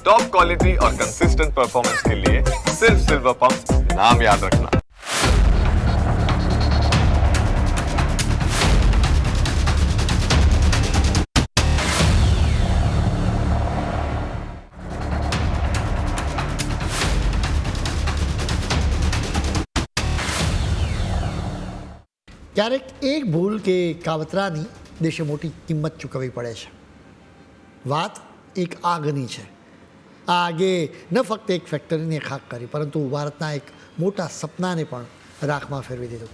Top quality और consistent performance के लिए सिर्फ सिल्वर पंप नाम याद रखना ક્યારેક એક ભૂલ કે કાવતરાની દેશે મોટી કિંમત ચૂકવવી પડે છે વાત એક આગની છે આ આગે ન ફક્ત એક ફેક્ટરીને ખાક કરી પરંતુ ભારતના એક મોટા સપનાને પણ રાખમાં ફેરવી દીધું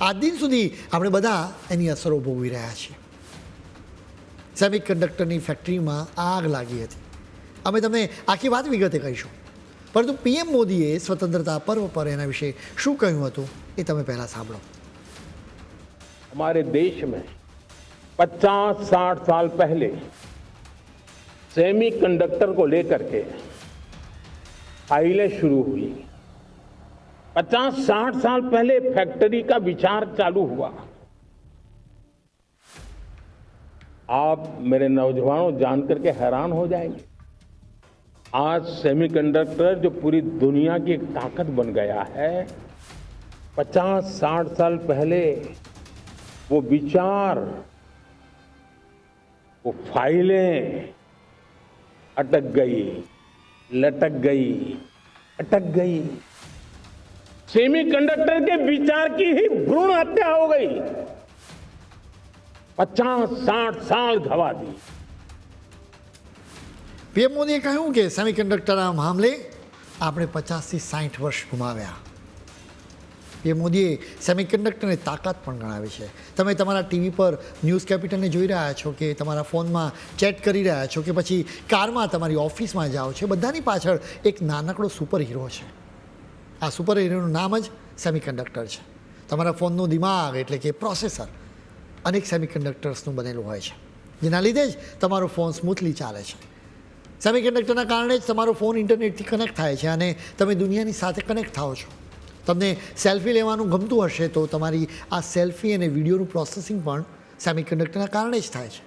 આજ દિન સુધી આપણે બધા એની અસરો ભોગવી રહ્યા છીએ સેમી કંડક્ટરની ફેક્ટરીમાં આગ લાગી હતી અમે તમને આખી વાત વિગતે કહીશું પરંતુ પીએમ મોદીએ સ્વતંત્રતા પર્વ પર એના વિશે શું કહ્યું હતું એ તમે પહેલાં સાંભળો हमारे देश में 50-60 साल पहले सेमी कंडक्टर को लेकर के फाइलें शुरू हुई। 50-60 साल पहले फैक्ट्री का विचार चालू हुआ। आप मेरे नौजवानों जानकर के हैरान हो जाएँगे। आज सेमीकंडक्टर जो पूरी दुनिया की एक ताकत बन गया है 50-60 साल पहले वो विचार, वो फाइलें अटक गई लटक गई अटक गई सेमीकंडक्टर के विचार की ही भ्रूण हत्या हो गई पचास साठ साल गवा दी પીએમ મોદીએ કહ્યું કે સેમિકન્ડક્ટરના મામલે આપણે પચાસથી સાઠ વર્ષ ગુમાવ્યા પીએમ મોદીએ સેમિકન્ડક્ટરની તાકાત પણ ગણાવી છે. તમે તમારા ટીવી પર ન્યૂઝ કેપિટલને જોઈ રહ્યા છો કે તમારા ફોનમાં ચેટ કરી રહ્યા છો કે પછી કારમાં તમારી ઓફિસમાં જાઓ છો, બધાની પાછળ એક નાનકડો સુપર હીરો છે. આ સુપર હીરોનું નામ જ સેમિકન્ડક્ટર છે. તમારા ફોનનું દિમાગ એટલે કે પ્રોસેસર અનેક સેમિકન્ડક્ટર્સનું બનેલું હોય છે. જેના લીધે જ તમારો ફોન સ્મૂથલી ચાલે છે. સેમિકન્ડક્ટરના કારણે જ તમારો ફોન ઇન્ટરનેટથી કનેક્ટ થાય છે અને તમે દુનિયાની સાથે કનેક્ટ થાઓ છો. તમને સેલ્ફી લેવાનું ગમતું હશે તો તમારી આ સેલ્ફી અને વિડીયોનું પ્રોસેસિંગ પણ સેમિકન્ડક્ટરના કારણે જ થાય છે.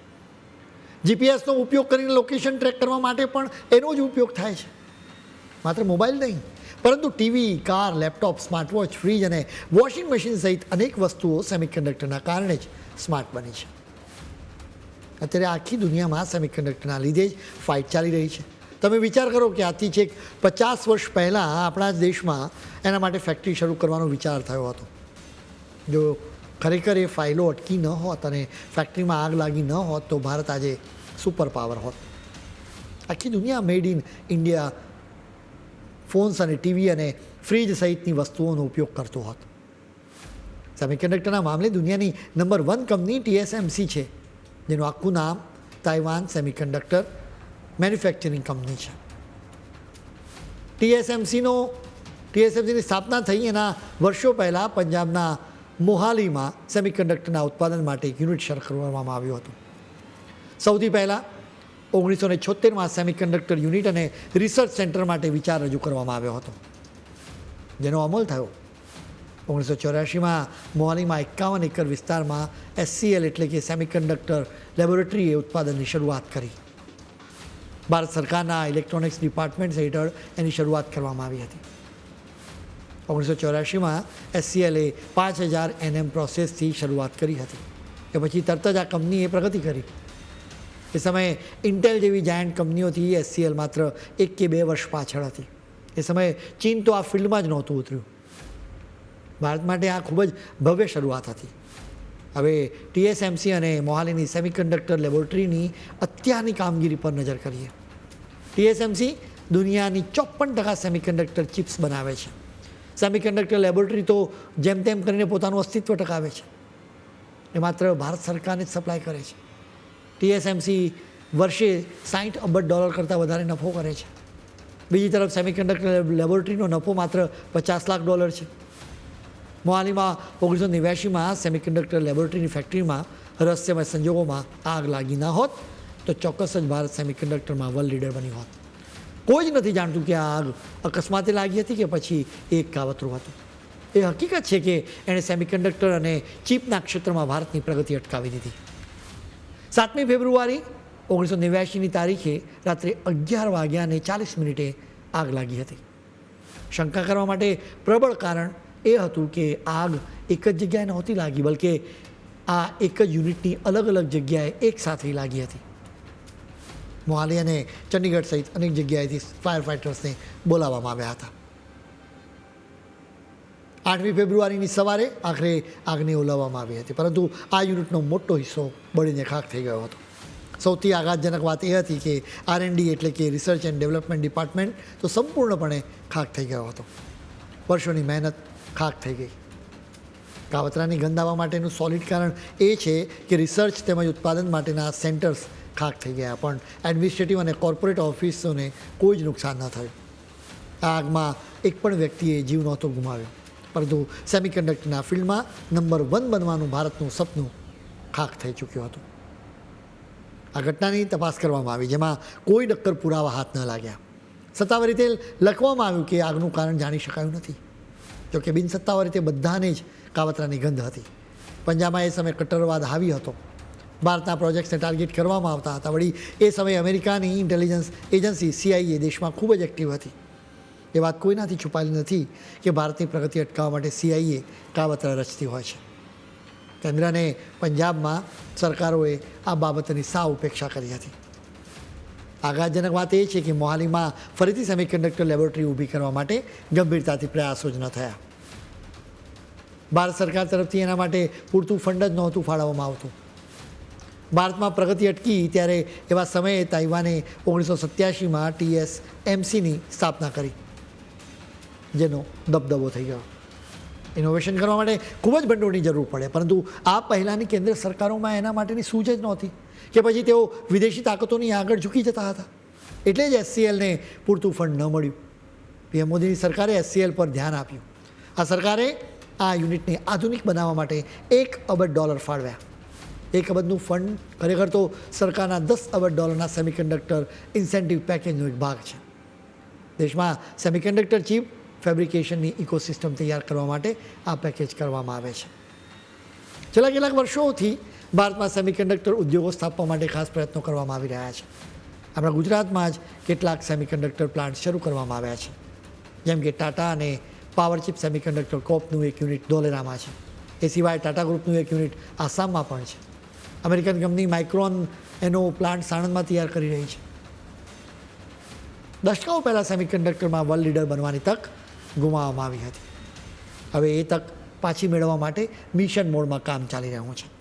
જીપીએસનો ઉપયોગ કરીને લોકેશન ટ્રેક કરવા માટે પણ એનો જ ઉપયોગ થાય છે. માત્ર મોબાઈલ નહીં, પરંતુ TV car laptop smartwatch fridge અને વોશિંગ મશીન સહિત અનેક વસ્તુઓ સેમિકન્ડક્ટરના કારણે જ સ્માર્ટ બની છે. અત્યારે આખી દુનિયામાં સેમિકન્ડક્ટરના લીધે જ ફાઇટ ચાલી રહી છે. તમે વિચાર કરો કે આથી છેક પચાસ વર્ષ પહેલાં આપણા દેશમાં એના માટે ફેક્ટરી શરૂ કરવાનો વિચાર થયો હતો. જો ખરેખર એ ફાઇલો અટકી ન હોત અને ફેક્ટરીમાં આગ લાગી ન હોત તો ભારત આજે સુપર પાવર હોત. આખી દુનિયા મેડ ઇન ઇન્ડિયા ફોન્સ અને ટીવી અને ફ્રીજ સહિતની વસ્તુઓનો ઉપયોગ કરતો હોત. સેમિકન્ડક્ટરના મામલે દુનિયાની નંબર વન કંપની ટીએસએમસી છે, જેનું આખું નામ તાઇવાન સેમિકન્ડક્ટર મેન્યુફેક્ચરિંગ કંપની છે. ટીએસએમસીનો ટીએસએમસીની સ્થાપના થઈ એના વર્ષો પહેલાં પંજાબના મોહાલીમાં સેમિકન્ડક્ટરના ઉત્પાદન માટે એક યુનિટ શરૂ કરવામાં આવ્યું હતું. સૌથી પહેલાં ઓગણીસો ને છોતેરમાં સેમિકન્ડક્ટર યુનિટ અને રિસર્ચ સેન્ટર માટે વિચાર રજૂ કરવામાં આવ્યો હતો. જેનો અમલ થયો ઓગણીસો ચોર્યાસીમાં મોહાલીમાં એકાવન એકર વિસ્તારમાં એસસીએલ એટલે કે સેમિકન્ડક્ટર લેબોરેટરીએ ઉત્પાદનની શરૂઆત કરી. ભારત સરકારના ઇલેક્ટ્રોનિક્સ ડિપાર્ટમેન્ટ હેઠળ એની શરૂઆત કરવામાં આવી હતી. ઓગણીસો ચોર્યાસીમાં એસસીએલએ પાંચ હજાર એનએમ પ્રોસેસથી શરૂઆત કરી હતી કે પછી તરત જ આ કંપનીએ પ્રગતિ કરી. એ સમયે ઇન્ટેલ જેવી જાયન્ટ કંપનીઓથી એસસીએલ માત્ર એક કે બે વર્ષ પાછળ હતી. એ સમયે ચીન તો આ ફિલ્ડમાં જ નહોતું ઉતર્યું. ભારત માટે આ ખૂબ જ ભવ્ય શરૂઆત હતી. હવે ટીએસએમસી અને મોહાલીની સેમિકન્ડક્ટર લેબોરેટરીની અત્યારની કામગીરી પર નજર કરીએ. ટીએસએમસી દુનિયાની ચોપન ટકા સેમિકન્ડક્ટર ચિપ્સ બનાવે છે. સેમિકન્ડક્ટર લેબોરેટરી તો જેમ તેમ કરીને પોતાનું અસ્તિત્વ ટકાવે છે. એ માત્ર ભારત સરકારને જ સપ્લાય કરે છે. ટીએસએમસી વર્ષે સાઠ અબજ ડોલર કરતાં વધારે નફો કરે છે. બીજી તરફ સેમિકન્ડક્ટર લેબોરેટરીનો નફો માત્ર પચાસ લાખ ડોલર છે. મોહાલીમાં ઓગણીસો નેવ્યાસીમાં સેમિકન્ડક્ટર લેબોરેટરીની ફેક્ટરીમાં રહસ્યમય સંજોગોમાં આગ લાગી ન હોત તો ચોક્કસ જ ભારત સેમિકન્ડક્ટરમાં વર્લ્ડ લીડર બની હોત. કોઈ જ નથી જાણતું કે આ આગ અકસ્માતે લાગી હતી કે પછી એક કાવતરું હતું. એ હકીકત છે કે એણે સેમિકન્ડક્ટર અને ચીપના ક્ષેત્રમાં ભારતની પ્રગતિ અટકાવી દીધી. સાતમી ફેબ્રુઆરી ઓગણીસો નેવ્યાસીની તારીખે રાત્રે અગિયાર વાગ્યા અને ચાલીસ મિનિટે આગ લાગી હતી. શંકા કરવા માટે પ્રબળ કારણ એ હતું કે આગ એક જ જગ્યાએ નહોતી લાગી, બલકે આ એક જ યુનિટની અલગ અલગ જગ્યાએ એક સાથે લાગી હતી. મોહાલી અને ચંડીગઢ સહિત અનેક જગ્યાએથી ફાયર ફાઇટર્સને બોલાવવામાં આવ્યા હતા. આઠમી ફેબ્રુઆરીની સવારે આખરે આગને ઓલાવવામાં આવી હતી, પરંતુ આ યુનિટનો મોટો હિસ્સો બળીને ખાખ થઈ ગયો હતો. સૌથી આઘાતજનક વાત એ હતી કે આર એટલે કે રિસર્ચ એન્ડ ડેવલપમેન્ટ ડિપાર્ટમેન્ટ તો સંપૂર્ણપણે ખાખ થઈ ગયો હતો. વર્ષોની મહેનત ખાખ થઈ ગઈ. કાવતરાની ગંધાવા માટેનું સોલિડ કારણ એ છે કે રિસર્ચ તેમજ ઉત્પાદન માટેના સેન્ટર્સ ખાક થઈ ગયા. પણ એડમિનિસ્ટ્રેટિવ અને કોર્પોરેટ ઓફિસોને કોઈ જ નુકસાન ન થયું. આ આગમાં એક પણ વ્યક્તિએ જીવ નહોતો ગુમાવ્યો. પરંતુ સેમિકન્ડક્ટરના ફિલ્ડમાં નંબર વન બનવાનું ભારતનું સપનું ખાક થઈ ચૂક્યું હતું. આ ઘટનાની તપાસ કરવામાં આવી, જેમાં કોઈ ડક્કર પુરાવા હાથ ન લાગ્યા. સત્તાવાર રીતે લખવામાં આવ્યું કે આગનું કારણ જાણી શકાયું નથી. જોકે બિનસત્તાવાર રીતે બધાને જ કાવતરાની ગંધ હતી. પંજાબમાં એ સમયે કટ્ટરવાદ હાવી હતો. ભારતના પ્રોજેક્ટ્સને ટાર્ગેટ કરવામાં આવતા હતા. વળી એ સમયે અમેરિકાની ઇન્ટેલિજન્સ એજન્સી સીઆઈએ દેશમાં ખૂબ જ એક્ટિવ હતી. એ વાત કોઈનાથી છુપાયેલી નથી કે ભારતની પ્રગતિ અટકાવવા માટે સીઆઈએ કાવતરા રચતી હોય છે. કેન્દ્ર અને પંજાબમાં સરકારોએ આ બાબતની સાવ ઉપેક્ષા કરી હતી. આઘાતજનક વાત એ છે કે મોહાલીમાં ફરીથી સેમિકન્ડક્ટર લેબોરેટરી ઊભી કરવા માટે ગંભીરતાથી પ્રયાસો જ ન થયા. ભારત સરકાર તરફથી એના માટે પૂરતું ફંડ જ નહોતું ફાળવવામાં આવતું. ભારતમાં પ્રગતિ અટકી ત્યારે એવા સમયે તાઇવાને ઓગણીસો સત્યાસીમાં ટીએસ એમસીની સ્થાપના કરી, જેનો દબદબો થઈ ગયો. ઇનોવેશન કરવા માટે ખૂબ જ ભંડોળની જરૂર પડે, પરંતુ આ પહેલાંની કેન્દ્ર સરકારોમાં એના માટેની સૂઝ જ નહોતી કે પછી તેઓ વિદેશી તાકાતોની આગળ ઝૂકી જતા હતા. એટલે જ એસસીએલને પૂરતું ફંડ ન મળ્યું. પીએમ મોદીની સરકારે એસસીએલ પર ધ્યાન આપ્યું. આ સરકારે આ યુનિટને આધુનિક બનાવવા માટે એક અબજ ડોલર ફાળવ્યા. એક અબજનું ફંડ ખરેખર તો સરકારના દસ અબજ ડોલરના સેમિકન્ડક્ટર ઇન્સેન્ટિવ પેકેજનો એક ભાગ છે. દેશમાં સેમિકન્ડક્ટર ચીપ ફેબ્રિકેશનની ઇકોસિસ્ટમ તૈયાર કરવા માટે આ પેકેજ કરવામાં આવે છે. છેલ્લા કેટલાક વર્ષોથી ભારતમાં સેમિકન્ડક્ટર ઉદ્યોગો સ્થાપવા માટે ખાસ પ્રયત્નો કરવામાં આવી રહ્યા છે. આપણા ગુજરાતમાં જ કેટલાક સેમિકન્ડક્ટર પ્લાન્ટ શરૂ કરવામાં આવ્યા છે. જેમ કે ટાટા અને પાવર ચિપ સેમિકન્ડક્ટર કોપનું એક યુનિટ ધોલેરામાં છે. એ સિવાય ટાટા ગ્રુપનું એક યુનિટ આસામમાં પણ છે. અમેરિકન કંપની માઇક્રોન એનો પ્લાન્ટ સાણંદમાં તૈયાર કરી રહી છે. દશકાઓ પહેલાં સેમિકન્ડક્ટરમાં વર્લ્ડ લીડર બનવાની તક ગુમાવવામાં આવી હતી. હવે એ તક પાછી મેળવવા માટે મિશન મોડમાં કામ ચાલી રહ્યું છે.